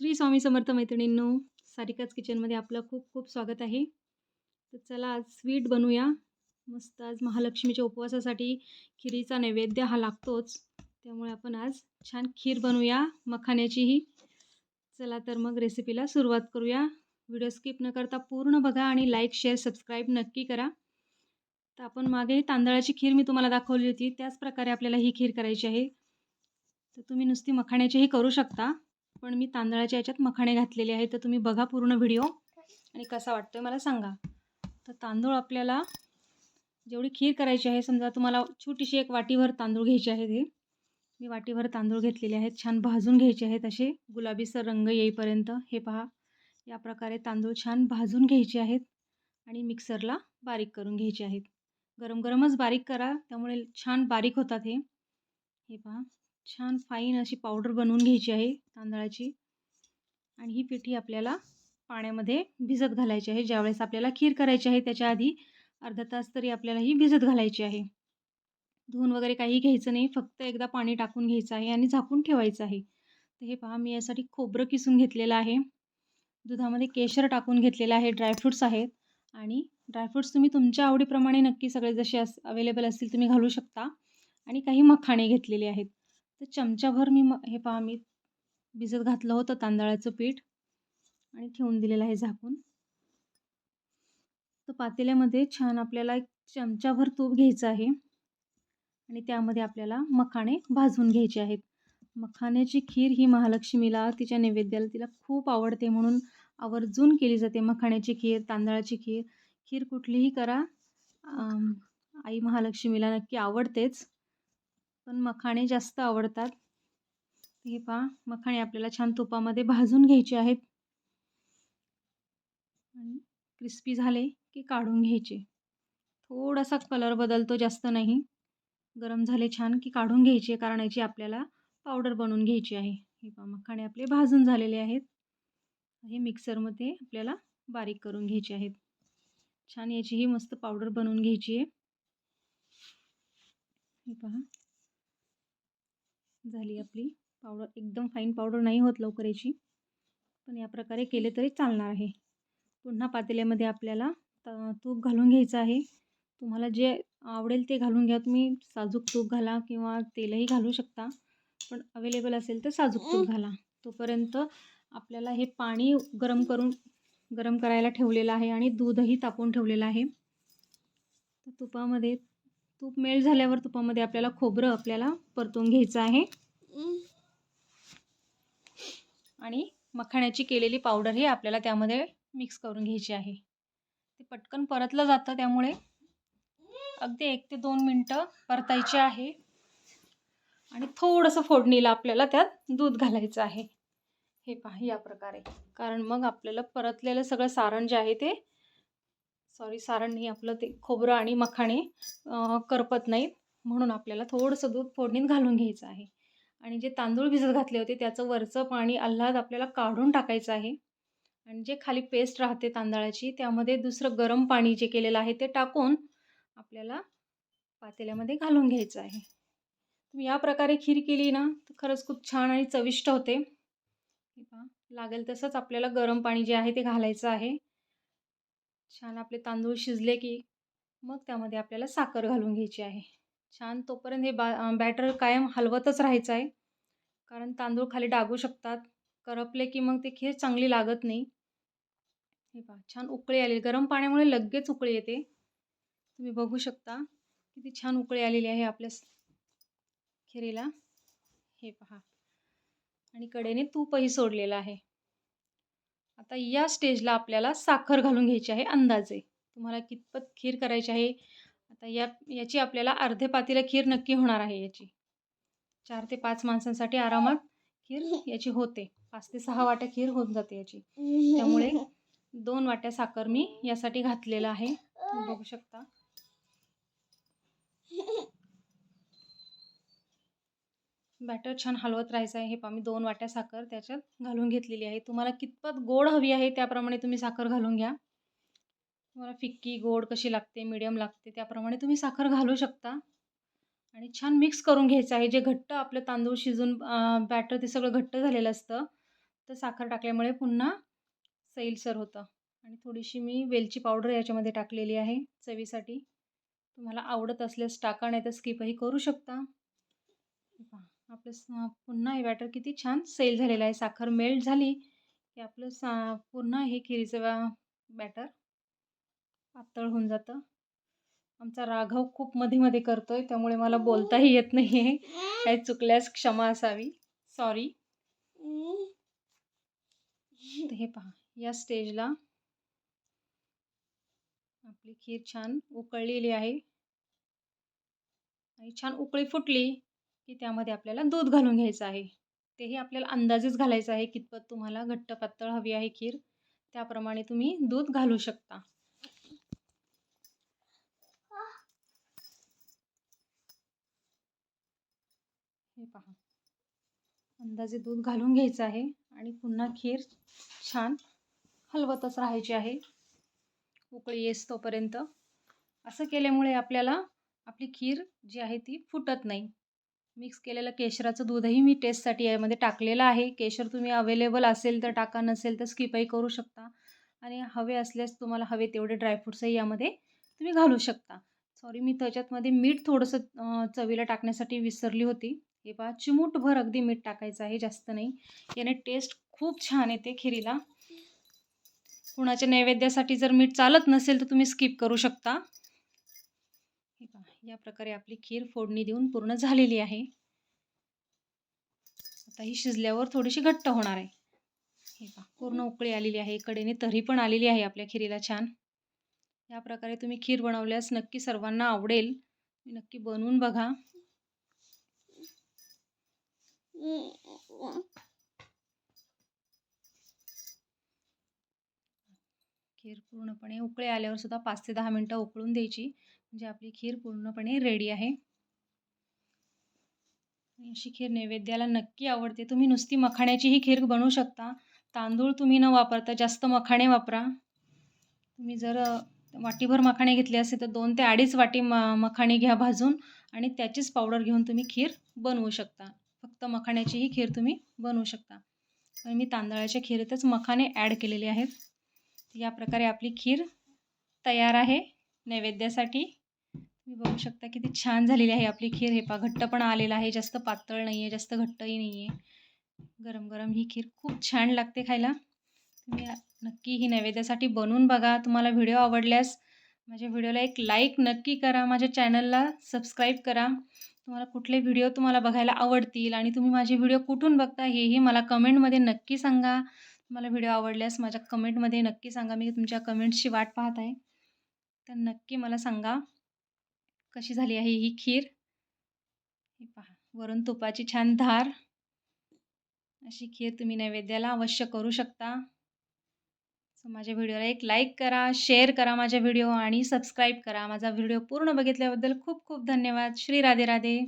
श्री स्वामी समर्थ मैत्रिणींनो सारिकाच किचनमध्ये आपलं खूप खूप स्वागत आहे. तर चला आज स्वीट बनवूया मस्त आज महालक्ष्मीच्या उपवासासाठी खिरीचा नैवेद्य हा लागतोच. त्यामुळे आपण आज छान खीर बनवूया मखाण्याचीही. चला तर मग रेसिपीला सुरुवात करूया. व्हिडिओ स्किप न करता पूर्ण बघा आणि लाईक शेअर सबस्क्राईब नक्की करा. तर आपण मागे तांदळाची खीर मी तुम्हाला दाखवली होती. त्याच प्रकारे आपल्याला ही खीर करायची आहे. तर तुम्ही नुसती मखाण्याचीही करू शकता. पण मी तांदळाच्या याच्यात मखाणे घातलेले आहेत तर तुम्ही बघा पूर्ण व्हिडिओ. आणि कसा वाटतोय मला सांगा. तर तांदूळ आपल्याला जेवढी खीर करायची आहे समजा तुम्हाला छोटीशी एक वाटीभर तांदूळ घ्यायचे आहेत हे. मी वाटीभर तांदूळ घेतलेले आहेत छान भाजून घ्यायचे आहेत असे. गुलाबीसर रंग येईपर्यंत हे पहा. या प्रकारे तांदूळ छान भाजून घ्यायचे आहेत आणि मिक्सरला बारीक करून घ्यायचे आहेत. गरम गरमच बारीक करा त्यामुळे छान बारीक होतात हे. हे पहा. छान फाईन अशी पावडर बनवून घ्यायची आहे तांदळाची. आणि ही पिठी आपल्याला पाण्यामध्ये भिजत घालायची आहे. ज्यावेळेस आपल्याला खीर करायची आहे त्याच्या आधी अर्धा तास तरी आपल्याला ही भिजत घालायची आहे. धुवून वगैरे काही घ्यायचं नाही. फक्त एकदा पाणी टाकून घ्यायचं आहे आणि झाकून ठेवायचं आहे. तर हे पहा मी यासाठी खोबरं किसून घेतलेलं आहे. दुधामध्ये केशर टाकून घेतलेलं आहे. ड्रायफ्रूट्स आहेत. आणि ड्रायफ्रूट्स तुम्ही तुमच्या आवडीप्रमाणे नक्की सगळे जसे अस अवेलेबल असतील तुम्ही घालू शकता. आणि काही मखाणे घेतलेले आहेत. तर चमचाभर मी म हे पहा मी भिजत घातलं होतं तांदळाचं पीठ आणि ठेवून दिलेलं आहे झाकून. तर पातेल्यामध्ये छान आपल्याला एक चमचाभर तूप घ्यायचं आहे आणि त्यामध्ये आपल्याला मखाणे भाजून घ्यायचे आहेत. मखाण्याची खीर ही महालक्ष्मीला तिच्या नैवेद्याला तिला खूप आवडते म्हणून आवर्जून केली जाते मखाण्याची खीर तांदळाची खीर. खीर कुठलीही करा. आई महालक्ष्मीला नक्की आवडतेच. पण मखाणे जास्त आवडतात. हे पहा मखाणे आपल्याला छान तुपामध्ये भाजून घ्यायचे आहेत. आणि क्रिस्पी झाले की काढून घ्यायचे. थोडासा कलर बदलतो जास्त नाही. गरम झाले छान की काढून घ्यायचे कारण याची आपल्याला पावडर बनवून घ्यायची आहे. हे पहा मखाणे आपले भाजून झालेले आहेत. हे मिक्सरमध्ये आपल्याला बारीक करून घ्यायचे आहेत. छान याची ही मस्त पावडर बनवून घ्यायची आहे. हे पहा झाली आपली पावडर एकदम फाईन पावडर नाही होत लवकर याची. पण या प्रकारे केले तरी चालणार आहे. पुन्हा पातेल्यामध्ये आपल्याला तूप घालून घ्यायचं आहे. तुम्हाला जे आवडेल ते घालून घ्या. तुम्ही साजूक तूप घाला किंवा तेलही घालू शकता. पण अवेलेबल असेल तर साजूक तूप घाला. तोपर्यंत आपल्याला हे पाणी गरम करून गरम करायला ठेवलेलं आहे आणि दूधही तापवून ठेवलेलं आहे. तर तुपामध्ये तूप मेल्ट झाल्यावर तुपामध्ये आपल्याला खोबरं आपल्याला परतून घ्यायचं आहे. आणि मखाण्याची केलेली पावडर ही आपल्याला त्यामध्ये मिक्स करून घ्यायची आहे. ते पटकन परतलं जातं त्यामुळे अगदी एक ते दोन मिनटं परतायची आहे. आणि थोडंसं फोडणीला आपल्याला त्यात दूध घालायचं आहे. हे पहा या प्रकारे. कारण मग आपल्याला परतलेलं सगळं सारण जे आहे ते सॉरी सारण नाही आपलं ते खोबरं आणि मखाणे करपत नाहीत. म्हणून आपल्याला थोडंसं दूध फोडणीत घालून घ्यायचं आहे. आणि जे तांदूळ भिजत घातले होते त्याचं वरचं पाणी आल्हाद आपल्याला काढून टाकायचं आहे. आणि जे खाली पेस्ट राहते तांदळाची त्यामध्ये दुसरं गरम पाणी जे केलेलं आहे ते टाकून आपल्याला पातेल्यामध्ये घालून घ्यायचं आहे. तुम्ही या प्रकारे खीर केली ना तर खरंच खूप छान आणि चविष्ट होते. लागेल तसंच आपल्याला गरम पाणी जे आहे ते घालायचं आहे. छान आपले तांदूळ शिजले की मग त्यामध्ये आपल्याला साखर घालून घ्यायची आहे. छान तोपर्यंत हे बा बॅटर कायम हलवतच राहायचं आहे. कारण तांदूळ खाली डागू शकतात करपले की मग ते खीर चांगली लागत नाही. हे पहा छान उकळी आलेली गरम पाण्यामुळे लगेच उकळी येते. तुम्ही बघू शकता किती छान उकळी आलेली आहे आपल्या खिरीला. हे पहा. आणि कडेने तूपही सोडलेलं आहे. आता या स्टेजला आपल्याला साखर घालून घ्यायची आहे अंदाजे. तुम्हाला कितपत खीर करायची आहे? आता या याची आपल्याला अर्धे पातीला खीर नक्की होणार आहे याची. चार ते पाच माणसांसाठी आरामात खीर याची होते. पाच ते सहा वाट्या खीर होऊन जाते याची. त्यामुळे दोन वाट्या साखर मी यासाठी घातलेलं आहे. बघू शकता. बॅटर छान हलवत राहायचं आहे. हे पा मी दोन वाट्या साखर त्याच्यात घालून घेतलेली आहे. तुम्हाला कितपत गोड हवी आहे त्याप्रमाणे तुम्ही साखर घालून घ्या. तुम्हाला फिक्की गोड कशी लागते मिडियम लागते त्याप्रमाणे तुम्ही साखर घालू शकता. आणि छान मिक्स करून घ्यायचं आहे. जे घट्ट आपलं तांदूळ शिजून बॅटर ते सगळं घट्ट झालेलं असतं तर साखर टाकल्यामुळे पुन्हा सैलसर होतं. आणि थोडीशी मी वेलची पावडर याच्यामध्ये टाकलेली आहे चवीसाठी. तुम्हाला आवडत असल्यास टाका नाही तर स्किपही करू शकता. पहा. आपलं पुन्हा हे बॅटर किती छान सेल झालेलं आहे. साखर मेल्ट झाली की आपलं सा पुन्हा हे खिरीचं बॅटर पातळ होऊन जातं. आमचा राघव खूप मध्ये मध्ये करतो आहे त्यामुळे मला बोलताही येत नाही आहे काही चुकल्यास क्षमा असावी. सॉरी हे पहा या स्टेजला आपली खीर छान उकळलेली आहे. आणि छान उकळी फुटली. की त्यामध्ये आपल्याला दूध घालून घ्यायचं आहे. तेही आपल्याला अंदाजेच घालायचं आहे कितपत तुम्हाला घट्ट पातळ हवी आहे खीर. त्याप्रमाणे तुम्ही दूध घालू शकता. हे पहा. अंदाजे दूध घालून घ्यायचं आहे आणि पुन्हा खीर छान हलवतच राहायची आहे. उकळी येस तोपर्यंत. असं केल्यामुळे आपल्याला आपली खीर जी आहे ती फुटत नाही. मिक्स केलेलं केशराचं दूधही मी टेस्टसाठी यामध्ये टाकलेलं आहे. केशर तुम्ही अवेलेबल असेल तर टाका नसेल तर स्किपही करू शकता. आणि हवे असल्यास तुम्हाला हवे तेवढे ड्रायफ्रूट्सही यामध्ये तुम्ही घालू शकता. सॉरी मी त्याच्यातमध्ये मीठ थोडंसं चवीला टाकण्यासाठी विसरली होती. हे पहा चिमूटभर अगदी मीठ टाकायचं आहे जास्त नाही. याने टेस्ट खूप छान येते खिरीला. कुणाच्या नैवेद्यासाठी जर मीठ चालत नसेल तर तुम्ही स्किप करू शकता. या प्रकारे आपली खीर फोडणी देऊन पूर्ण झालेली आहे. आता ही शिजल्यावर थोडीशी घट्ट होणार आहे. हे पहा पूर्ण उकळी आलेली आहे कडेने तरी पण आलेली आहे आपल्या खिरीला छान. या प्रकारे तुम्ही खीर बनवल्यास नक्की सर्वांना आवडेल. नक्की बनवून बघा. खीर पूर्णपणे उकळी आल्यावर सुद्धा पाच ते दहा मिनटं उकळून द्यायची. म्हणजे आपली खीर पूर्णपणे रेडी आहे. अशी खीर नैवेद्याला नक्की आवडते. तुम्ही नुसती मखाण्याचीही खीर बनवू शकता. तांदूळ तुम्ही न वापरता जास्त मखाणे वापरा. तुम्ही जर वाटीभर मखाणे घेतले असेल तर दोन ते अडीच वाटी म मखाणे घ्या भाजून आणि त्याचीच पावडर घेऊन तुम्ही खीर बनवू शकता. फक्त मखाण्याचीही खीर तुम्ही बनवू शकता. पण मी तांदळाच्या खीरेतच मखाने ॲड केलेले आहेत. या प्रकारे आपली खीर तयार आहे. नैवेद्यासाठी तुम्ही बघू शकता किती छान झालेली आहे आपली खीर. हे पा घट्ट पण आलेला आहे. जास्त पातळ नाही आहे जास्त घट्टही नाही आहे गरम गरम ही खीर खूप छान लागते खायला. तुम्ही नक्की ही नैवेद्यासाठी बनवून बघा. तुम्हाला व्हिडिओ आवडल्यास माझ्या व्हिडिओला एक लाईक नक्की करा. माझ्या चॅनलला सबस्क्राईब करा. तुम्हाला कुठले व्हिडिओ तुम्हाला बघायला आवडतील आणि तुम्ही माझे व्हिडिओ कुठून बघता हेही मला कमेंटमध्ये नक्की सांगा. तुम्हाला व्हिडिओ आवडल्यास माझ्या कमेंटमध्ये नक्की सांगा. मी तुमच्या कमेंट्सची वाट पाहत आहे. तर नक्की मला सांगा. कशी झाली आहे ही खीर? हे पहा वरून तुपाची छान धार. अशी खीर तुम्ही नैवेद्याला अवश्य करू शकता. सो माझ्या व्हिडिओला एक लाईक करा शेअर करा माझ्या व्हिडिओ आणि सबस्क्राईब करा. माझा व्हिडिओ पूर्ण बघितल्याबद्दल खूप खूप धन्यवाद. श्री राधे राधे.